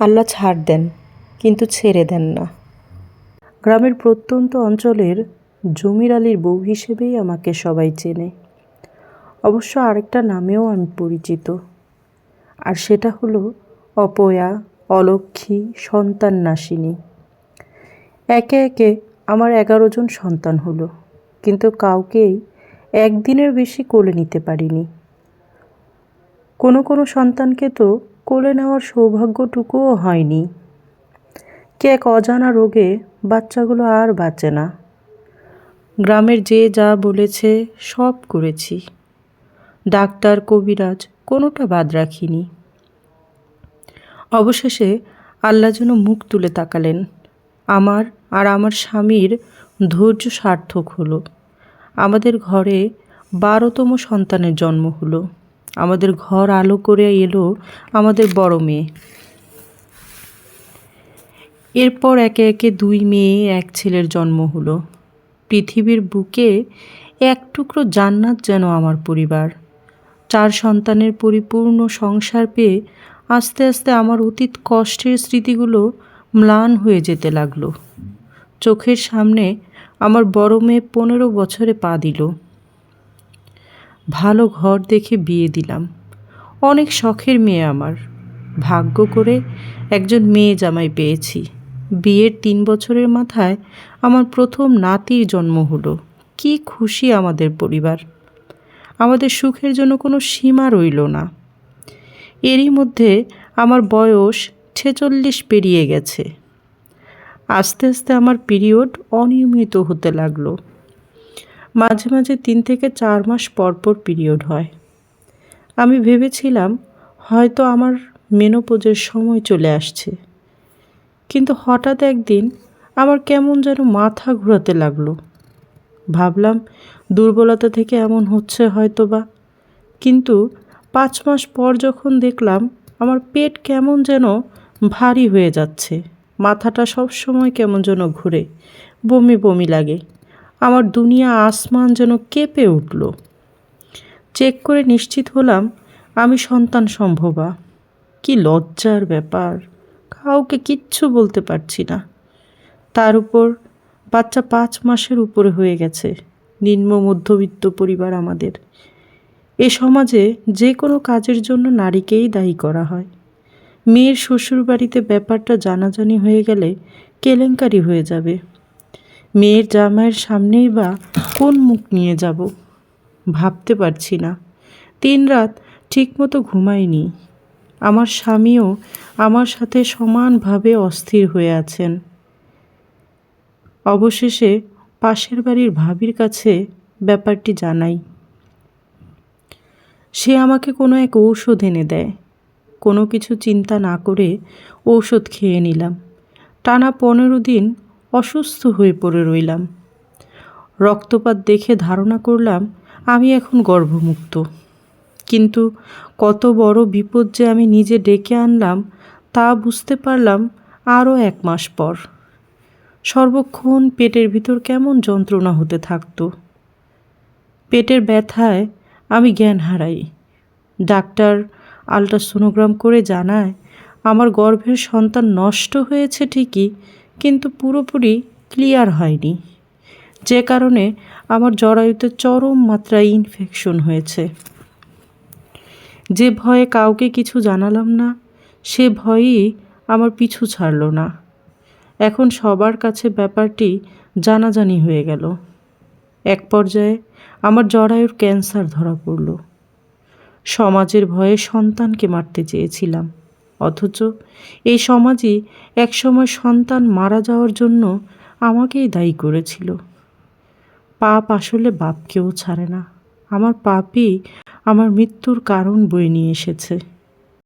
আল্লাহ ছাড় দেন, কিন্তু ছেড়ে দেন না। গ্রামের প্রত্যন্ত অঞ্চলের জমির আলীর বউ হিসেবেই আমাকে সবাই চেনে। অবশ্য আরেকটা নামেও আমি পরিচিত, আর সেটা হলো অপয়া অলক্ষী সন্তান নাসিনী। একে একে আমার এগারো জন সন্তান হলো, কিন্তু কাউকেই একদিনের বেশি কোলে নিতে পারিনি। কোনো কোনো সন্তানকে তো কোলে নেওয়ার সৌভাগ্যটুকুও হয়নি। কে এক অজানা রোগে বাচ্চাগুলো আর বাঁচে না। গ্রামের যে যা বলেছে সব করেছি। ডাক্তার, কবিরাজ কোনোটা বাদ রাখিনি। অবশেষে আল্লাহ যেন মুখ তুলে তাকালেন। আমার আর আমার স্বামীর ধৈর্য সার্থক হলো। আমাদের ঘরে বারোতম সন্তানের জন্ম হলো। আমাদের ঘর আলো করে এলো আমাদের বড় মেয়ে। এরপর একে একে দুই মেয়ে, এক ছেলের জন্ম হলো। পৃথিবীর বুকে এক টুকরো জান্নাত যেন আমার পরিবার। চার সন্তানের পরিপূর্ণ সংসার পেয়ে আস্তে আস্তে আমার অতীত কষ্টের স্মৃতিগুলো ম্লান হয়ে যেতে লাগল। চোখের সামনে আমার বড় মেয়ে পনেরো বছরে পা দিল। ভালো ঘর দেখে বিয়ে দিলাম। অনেক শখের মেয়ে আমার। ভাগ্য করে একজন মেয়ে জামাই পেয়েছি। বিয়ের তিন বছরের মাথায় আমার প্রথম নাতির জন্ম হলো। কি খুশি আমাদের পরিবার। আমাদের সুখের জন্য কোনো সীমা রইল না। এরই মধ্যে আমার বয়স ছেচল্লিশ পেরিয়ে গেছে। আস্তে আস্তে আমার পিরিয়ড অনিয়মিত হতে লাগল। মাঝে মাঝে তিন থেকে চার মাস পর পর পিরিয়ড হয়। আমি ভেবেছিলাম, হয়তো আমার মেনোপোজের সময় চলে আসছে। কিন্তু হঠাৎ একদিন আমার কেমন যেন মাথা ঘোরাতে লাগল। ভাবলাম, দুর্বলতা থেকে এমন হচ্ছে হয়তো বা কিন্তু পাঁচ মাস পর যখন দেখলাম, আমার পেট কেমন যেন ভারী হয়ে যাচ্ছে। মাথাটা সব সময় কেমন যেন ঘুরে, বমি বমি লাগে। আমার দুনিয়া আসমান যেন কেঁপে উঠল। চেক করে নিশ্চিত হলাম, আমি সন্তান সম্ভবা। কি লজ্জার ব্যাপার, কাউকে কিচ্ছু বলতে পারছি না। তার উপর বাচ্চা পাঁচ মাসের উপরে হয়ে গেছে, নিম্ন মধ্যবিত্ত পরিবার আমাদের। এ সমাজে যে কোনো কাজের জন্য নারীকেই দায়ী করা হয়। মেয়ের শ্বশুরবাড়িতে ব্যাপারটা জানাজানি হয়ে গেলে কেলেঙ্কারি হয়ে যাবে। মেয়ের জামাইয়ের সামনেই বা কোন মুখ নিয়ে যাব? ভাবতে পারছি না। তিন রাত ঠিকমতো ঘুমাইনি। আমার স্বামীও আমার সাথে সমানভাবে অস্থির হয়ে আছেন। অবশেষে পাশের বাড়ির ভাবির কাছে ব্যাপারটি জানাই। সে আমাকে কোনো এক ঔষধ এনে দেয়। কোনো কিছু চিন্তা না করে ঔষধ খেয়ে নিলাম। টানা পনেরো দিন অসুস্থ হয়ে পড়ে রইলাম। রক্তপাত দেখে ধারণা করলাম, আমি এখন গর্ভমুক্ত। কিন্তু কত বড় বিপদ যে আমি নিজে ডেকে আনলাম, তা বুঝতে পারলাম আরও এক মাস পর। সর্বক্ষণ পেটের ভিতর কেমন যন্ত্রণা হতে থাকতো। পেটের ব্যথায় আমি জ্ঞান হারাই। ডাক্তার আলট্রাসোনোগ্রাম করে জানায়, আমার গর্ভের সন্তান নষ্ট হয়েছে ঠিকই কিন্তু পুরোপুরি ক্লিয়ার হয়নি। যে কারণে আমার জরায়ুতে চরম মাত্রায় ইনফেকশন হয়েছে। যে ভয়ে কাউকে কিছু জানালাম না, সে ভয়ই আমার পিছু ছাড়ল না। এখন সবার কাছে ব্যাপারটি জানাজানি হয়ে গেল। এক পর্যায়ে আমার জরায়ুর ক্যান্সার ধরা পড়ল। সমাজের ভয়ে সন্তানকে মারতে চেয়েছিলাম। অথচ এই সমাজই একসময় সন্তান মারা যাওয়ার জন্য আমাকেই দায়ী করেছিল। পাপ আসলে বাপকেও ছাড়ে না। আমার পাপই আমার মৃত্যুর কারণ বয়ে নিয়ে এসেছে।